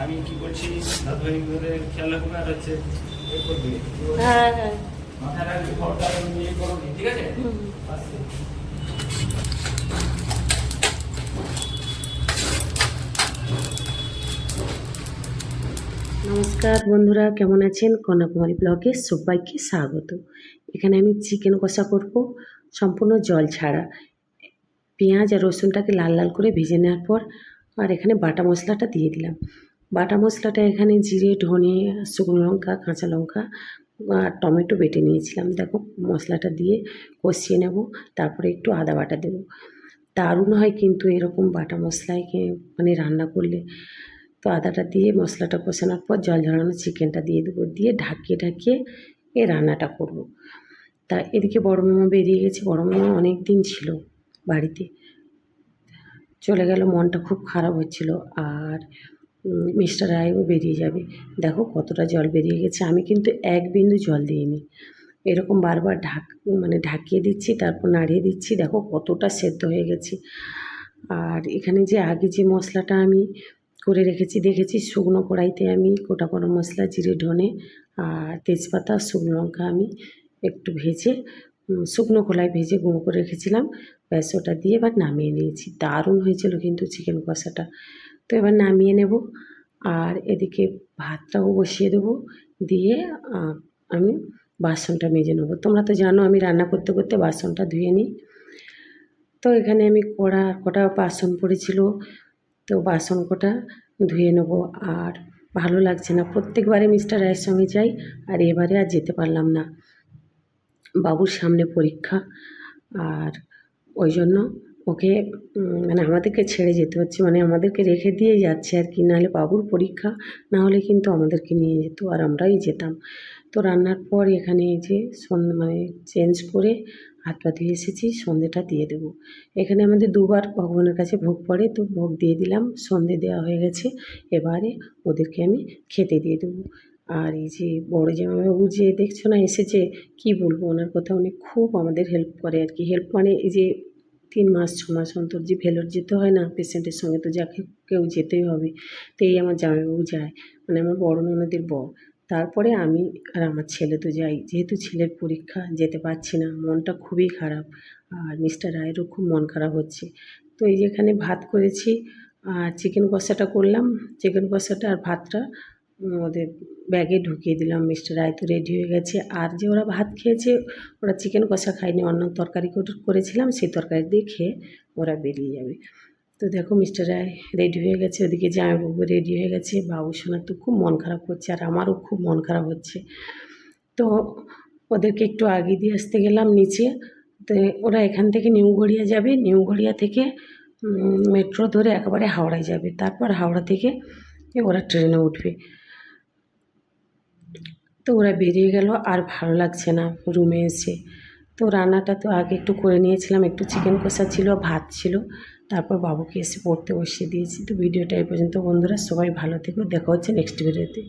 আমি কি বলছি ধরে ধরে খেয়াল রাখবে আর হচ্ছে হ্যাঁ হ্যাঁ মাথায় রাখবে খবরটা নিয়ে করো ঠিক আছে নমস্কার বন্ধুরা কেমন আছেন কন্যাকুমারী ব্লগে সবাইকে স্বাগত এখানে আমি চিকেন কষা করব সম্পূর্ণ জল ছাড়া। পেঁয়াজ আর রসুনটাকে লাল লাল করে ভেজে নেওয়ার পর আর এখানে বাটা মশলাটা দিয়ে দিলাম। বাটা মশলাটা এখানে জিরে, ধনে, শুকনো লঙ্কা, কাঁচা লঙ্কা আর টমেটো বেটে নিয়েছিলাম। দেখো মশলাটা দিয়ে কষিয়ে নেব, তারপরে একটু আদা বাটা দেবো। দারুণ হয় কিন্তু এরকম বাটা মশলায় মানে রান্না করলে। তো আদাটা দিয়ে মশলাটা কষানোর পর জল ঝরানো চিকেনটা দিয়ে দেবো। দিয়ে ঢাকিয়ে ঢাকিয়ে এ রান্নাটা করব। তা এদিকে বড় মামা বেরিয়ে গেছে। বড় মামা অনেক দিন ছিল বাড়িতে। চলে গেল, মনটা খুব খারাপ হচ্ছিল। আর মিস্টার রায়ও বেরিয়ে যাবে। দেখো কতটা জল বেরিয়ে গেছে। আমি কিন্তু এক বিন্দু জল দিইনি। এরকম বারবার ঢাক মানে ঢাকিয়ে দিচ্ছি, তারপর নাড়িয়ে দিচ্ছি। দেখো কতটা সেদ্ধ হয়ে গেছে। আর এখানে যে আগে যে মশলাটা আমি করে রেখেছি, দেখেছি শুকনো কড়াইতে আমি গোটা গরম মশলা, জিরে, ধনে আর তেজপাতা, শুকনো লঙ্কা আমি একটু ভেজে শুকনো খোলায় ভেজে গুঁড়ো করে রেখেছিলাম। ব্যাস, ওটা দিয়ে এবার নামিয়ে নিয়েছি। দারুণ হয়েছিল কিন্তু চিকেন কষাটা। তো এবার নামিয়ে নেব। আর এদিকে ভাতটাও বসিয়ে দেবো। দিয়ে আমি বাসনটা মেজে নেব। তোমরা তো জানো আমি রান্না করতে করতে বাসনটা ধুয়ে নিই। তো এখানে আমি কড়া, কটা বাসন পড়েছিল। তো বাসন কটা ধুয়ে নেব। আর ভালো লাগছে না। প্রত্যেকবারে মিস্টার রায়ের সঙ্গে যাই। আর এবারে আর যেতে পারলাম না। বাবুর সামনে পরীক্ষা। আর ওই জন্য ওকে মানে আমাদেরকে ছেড়ে যেতে হচ্ছে। মানে আমাদেরকে রেখে দিয়ে যাচ্ছে আর কি। নাহলে বাবুর পরীক্ষা না হলে কিন্তু আমাদেরকে নিয়ে যেত আর আমরাই যেতাম। তো রান্নার পর এখানে যে সন্ধে মানে চেঞ্জ করে হাত পা ধুয়ে এসেছি, সন্ধেটা দিয়ে দেবো। এখানে আমাদের দুবার ভগবানের কাছে ভোগ পড়ে, তো ভোগ দিয়ে দিলাম, সন্ধে দেওয়া হয়ে গেছে। এবারে ওদেরকে আমি খেতে দিয়ে দেবো। আর এই যে বড় জামাইবাবু যে দেখছ না, এসেছে, কি বলব? ওনার কথা উনি খুব আমাদের হেল্প করে আর কি। হেল্প মানে এই যে তিন মাস, ছ মাস অন্তর যে ভেলোর যেতে হয় না পেশেন্টের সঙ্গে তো যাকে কেউ যেতেই হবে। তো এই আমার জামাইবাবু যায় মানে আমার বড় ননদের বর। তারপরে আমি আর আমার ছেলে তো যাই। যেহেতু ছেলের পরীক্ষা, যেতে পারছি না, মনটা খুবই খারাপ। আর মিস্টার রায়েরও খুব মন খারাপ হচ্ছে। তো এই যেখানে ভাত করেছি, আর চিকেন কষাটা করলাম। চিকেন কষাটা আর ভাতটা ওদের ব্যাগে ঢুকিয়ে দিলাম, মিস্টার রায় তো রেডি হয়ে গেছে। আর যে ওরা ভাত খেয়েছে, ওরা চিকেন কষা খায়নি, অন্য তরকারি করেছিলাম, সেই তরকারি দিয়ে খেয়ে ওরা বেরিয়ে যাবে। তো দেখো মিস্টার রায় রেডি হয়ে গেছে, ওদিকে জামাইবাবু রেডি হয়ে গেছে। বাবু সোনার তো খুব মন খারাপ করছে, আর আমারও খুব মন খারাপ হচ্ছে। তো ওদেরকে একটু আগে দিয়ে আসতে গেলাম নিচে। তো ওরা এখান থেকে নিউ গড়িয়া যাবে। নিউ গড়িয়া থেকে মেট্রো ধরে একেবারে হাওড়ায় যাবে। তারপর হাওড়া থেকে ওরা ট্রেনে উঠবে। তো ওরা বেরিয়ে গেল, আর ভালো লাগছে না রুমে এসে। তো রান্নাটা তো আগে একটু করে নিয়েছিলাম, একটু চিকেন কষা ছিল, ভাত ছিল। তারপর বাবুকে এসে পড়তে বসিয়ে দিয়েছি। তো ভিডিওটা এই পর্যন্ত, বন্ধুরা সবাই ভালো থেকো। দেখা হচ্ছে নেক্সট ভিডিওতে